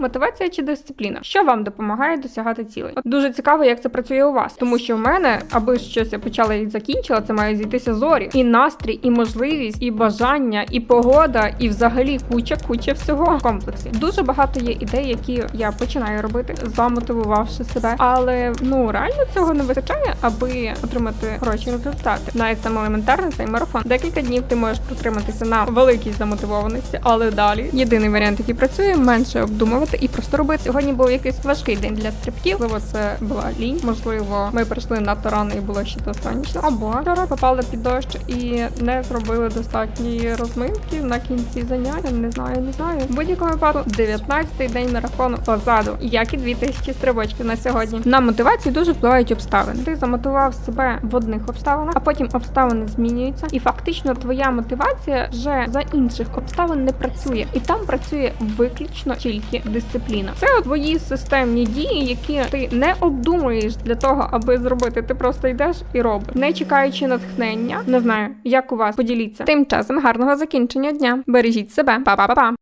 Мотивація чи дисципліна? Що вам допомагає досягати цілей? От дуже цікаво, як це працює у вас, тому що в мене, аби щось я почала і закінчила, це має зійтися зорі, і настрій, і можливість, і бажання, і погода, і взагалі куча куча всього в комплексі. Дуже багато є ідей, які я починаю робити, замотивувавши себе. Але ну реально цього не вистачає, аби отримати хороші результати. Навіть саме елементарно цей марафон. Декілька днів ти можеш протриматися на великій замотивованості, але далі єдиний варіант, який працює, менше обдумувати і просто робити. Сьогодні був якийсь важкий день для стрибків. Можливо, це була лінь. Можливо, ми прийшли надто рано і було ще сонячно. Або попали під дощ і не зробили достатньої розминки на кінці заняття. Не знаю, не знаю. Будь-якому випадку 19-й день марафону позаду, як і 2000 стрибочків на сьогодні. На мотивацію дуже впливають обставини. Ти замотивував себе в одних обставинах, а потім обставини змінюються, і фактично твоя мотивація вже за інших обставин не працює, і там працює виключно тільки дисципліна. Це твої системні дії, які ти не обдумуєш для того, аби зробити. Ти просто йдеш і робиш, не чекаючи натхнення. Не знаю, як у вас поділіться. Тим часом гарного закінчення дня. Бережіть себе, Па-па-па-па.